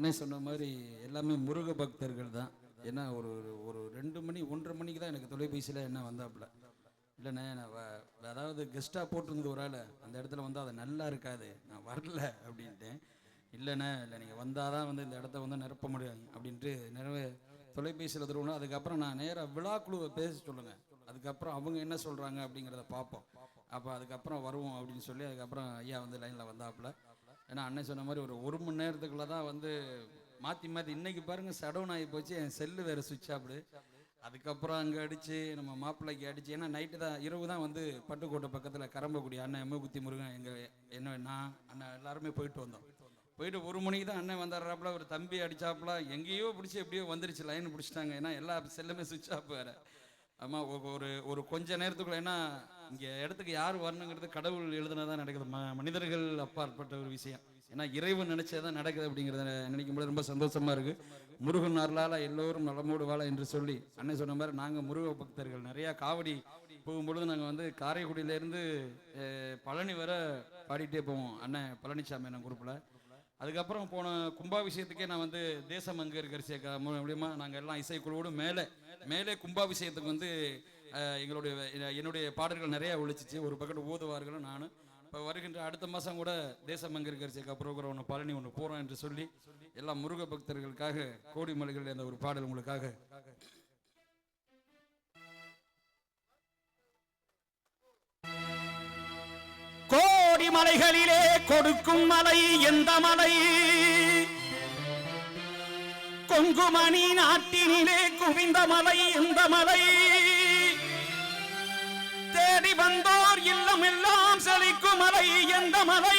அண்ணன் சொன்ன மாதிரி எல்லாமே முருக பக்தர்கள் தான். ஏன்னா ஒரு ஒரு- ஒரு ரெண்டு மணி ஒன்றரை மணிக்கு தான் எனக்கு தொலைபேசியில் என்ன வந்தாப்புல. இல்லைண்ணே நான் வ- அதாவது கெஸ்ட்டாக போட்டிருந்த ஒரு ஆள். அந்த இடத்துல வந்து அது நல்லா இருக்காது. நான் வரல அப்படின்ட்டேன். இல்லைண்ணே இல்லை நீங்கள் வந்தால் தான் வந்து இந்த இடத்த வந்து நிரப்ப முடியும் அப்படின்ட்டு நிறைய தொலைபேசியில் தருவோம் அதுக்கப்புறம் நான் நேராக விழாக்குழுவை பேச சொல்லுங்கள் அதுக்கப்புறம் அவங்க என்ன சொல்கிறாங்க அப்படிங்கிறத பார்ப்போம். அப்போ அதுக்கப்புறம் வருவோம் அப்படின்னு சொல்லி அதுக்கப்புறம் ஐயா வந்து லைனில் வந்தாப்புல. ஏன்னா அண்ணன் சொன்ன மாதிரி ஒரு ஒரு மணி நேரத்துக்குள்ளே தான் வந்து மாற்றி மாற்றி இன்னைக்கு பாருங்க சடவுன் ஆகி போச்சு. என் செல்லு வேறு சுவிட்ச் ஆப்டு அதுக்கப்புறம் அங்கே அடித்து நம்ம மாப்பிள்ளைக்கு அடித்து ஏன்னா நைட்டு தான் இரவு தான் வந்து பட்டுக்கோட்டை பக்கத்தில் கரம்பக்குடி அண்ணன் எம்மகுத்தி முருகன் எங்கள் என்ன நான் அண்ணன் எல்லாருமே போயிட்டு வந்தோம். போயிட்டு ஒரு மணிக்கு தான் அண்ணன் வந்துடுறாப்புல ஒரு தம்பி அடிச்சாப்புல எங்கேயோ பிடிச்சி எப்படியோ வந்துருச்சு லைன் பிடிச்சிட்டாங்க. ஏன்னா எல்லா செல்லுமே சுவிட்ச் ஆஃப் வேறு. ஆமாம் ஒரு ஒரு கொஞ்ச நேரத்துக்குள்ள ஏன்னா இங்கே இடத்துக்கு யார் வரணுங்கிறது கடவுள் எழுதுனதான் நடக்குது. மனிதர்கள் அப்பாற்பட்ட ஒரு விஷயம். ஏன்னா இறைவன் நினைச்சே தான் நடக்குது அப்படிங்கிறத நினைக்கும் போது ரொம்ப சந்தோஷமா இருக்கு. முருகன் அருளால எல்லோரும் நலமோடு வாழ என்று சொல்லி அண்ணன் சொன்ன மாதிரி நாங்கள் முருக பக்தர்கள். நிறையா காவடி போகும்பொழுது நாங்கள் வந்து காரைக்குடியிலேருந்து பழனி வர பாடிட்டே போவோம். அண்ணன் பழனிசாமி அண்ணன் குரூப்பில் அதுக்கப்புறம் போன கும்பாபிஷேகத்துக்கே நான் வந்து தேசம் தேசமங்கர் கரிசியக்கா மூலியமா நாங்கள் எல்லாம் இசைக்குழுவோடு மேலே மேலே கும்பாபிஷேகத்துக்கு வந்து எங்களுடைய என்னுடைய பாடல்கள் நிறையா ஒழிச்சிச்சு. ஒரு பக்கம் ஊதுவார்களும் நானும். இப்போ வருகின்ற அடுத்த மாதம் கூட தேசமங்கர் கரிசியக்கா ப்ரோக்ராம் ஒன்று பழனி ஒன்று போகிறோம் என்று சொல்லி எல்லா முருக பக்தர்களுக்காக கோடி மலைகள் என்ற ஒரு பாடல் உங்களுக்காக. கோடி மலைகளிலே கொடுக்கும் மலை எந்த மலை? கொங்குமணி நாட்டினிலே குவிந்த மலை எந்த மலை? எல்லாம் செழிக்கும் மலை எந்த மலை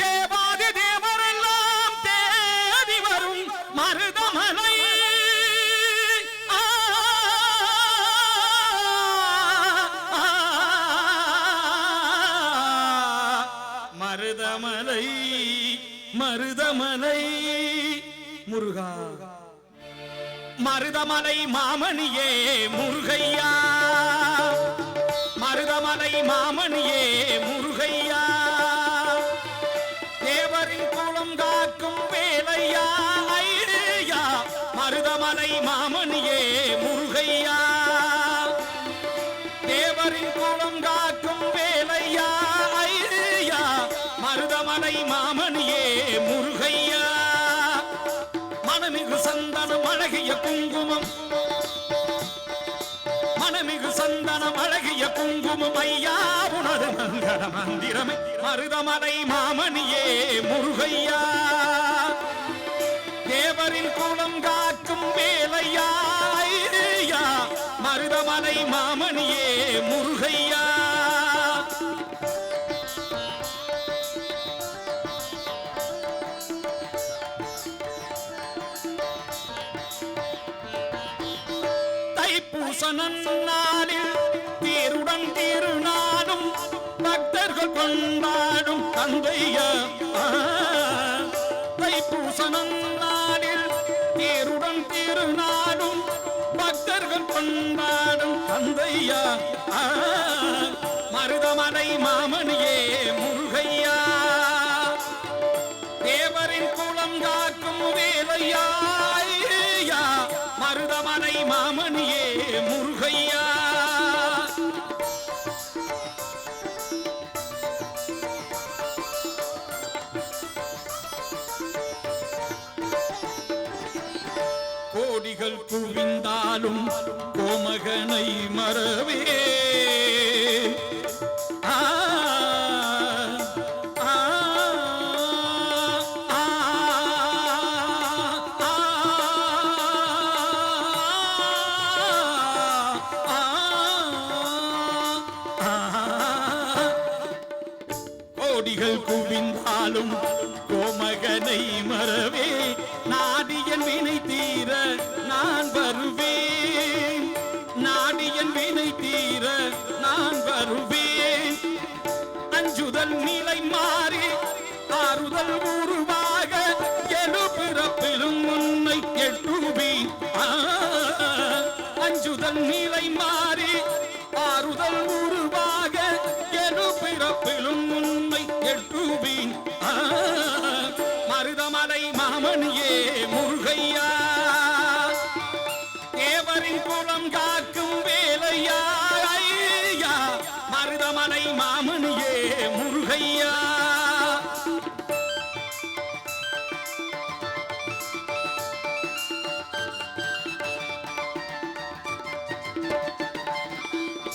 தேவாதி தேவரெல்லாம் தேடி வரும் மருதமலை மருதமலை மருதமலை முருகா மருதமலை மாமணியே முருகையா மருதமலை மாமணியே முருகையா. தேவரின் குளம் காக்கும் வேலையா ஐயா மருதமலை மாமணியே முருகையா. தேவரின் குளம் காக்கும் வேலையா ஐயா மருதமலை மாமணியே முருகையா. மனமிகு சந்த மிகு சந்தனம் அழகிய குங்குமம் ஐயா உனது மந்திர மந்திரமே. மருதமலை மாமணியே முருகையா. தேவரின் குலம் காக்கும் வேலையா தைப்பூச நன்னாளில் தேருடன் திருநாளும் பக்தர்கள் கொண்டாடும் தந்தையா ஆ, தைப்பூச நன்னாளில் தேருடன் திருநாளும் பக்தர்கள் கொண்டாடும் தந்தையா மருதமலை மாமணியே முருகையா தேவரின் குளம் காக்கும் வேலையா மணியே முருகையா. கோடிகள் குவிந்தாலும் கோமகனை மறவே. கோடிகள் குவிந்தாலும்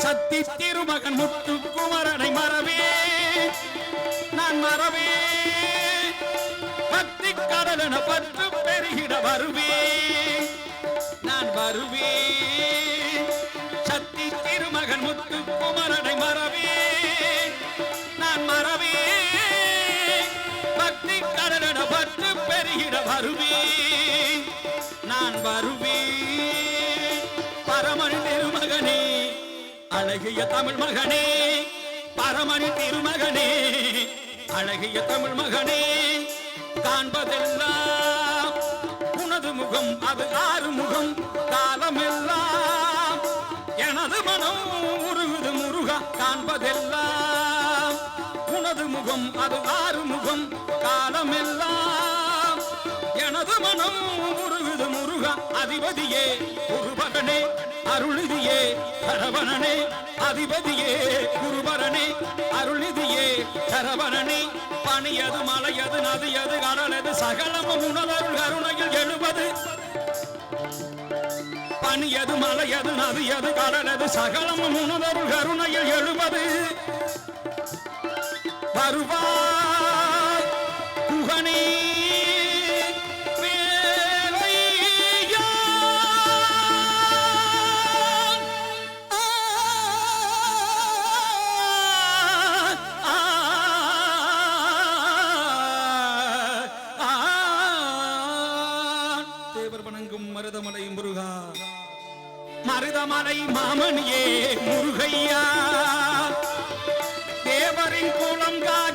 சத்தி திருமகன் முத்து குமரனை மறவே நான் மறவே. பத்தி கடலன பற்று பெருகிட வருவே நான் வருவே. சத்தி திருமகன் முத்து குமரனை மறவே நான் மறவே. பக்தி கடலன பற்று பெருகிட வருவே நான் வருவே. அழகிய தமிழ் மகனே பரமணி திருமகனே அழகிய தமிழ் மகனே காண்பதெல்லாம் உனது முகம் அது ஆறு முகம் காலமெல்லாம் எனது மனம் முருகுது முருகா காண்பதெல்லாம் உனது முகம் அது ஆறு முகம் காலமெல்லாம் எனது மனம் முருகுது முருகா அதிபதியே ஒரு மகனே அருள்நிதியே சரவணனே அதிபதியே குருபரனே. அருள்நிதியே சரவணனே பணியது மலையது நதியது கடலது சகலமும் உணவருள் கருணையில் எழுபது. பணியது மலையது நதியது கடலது சகலமும் உணவருள் கருணையில் எழுபது. வருவார் மருதமலை முருகா. மருதமலை மாமணியே முருகையா. தேவரின் குலம் கா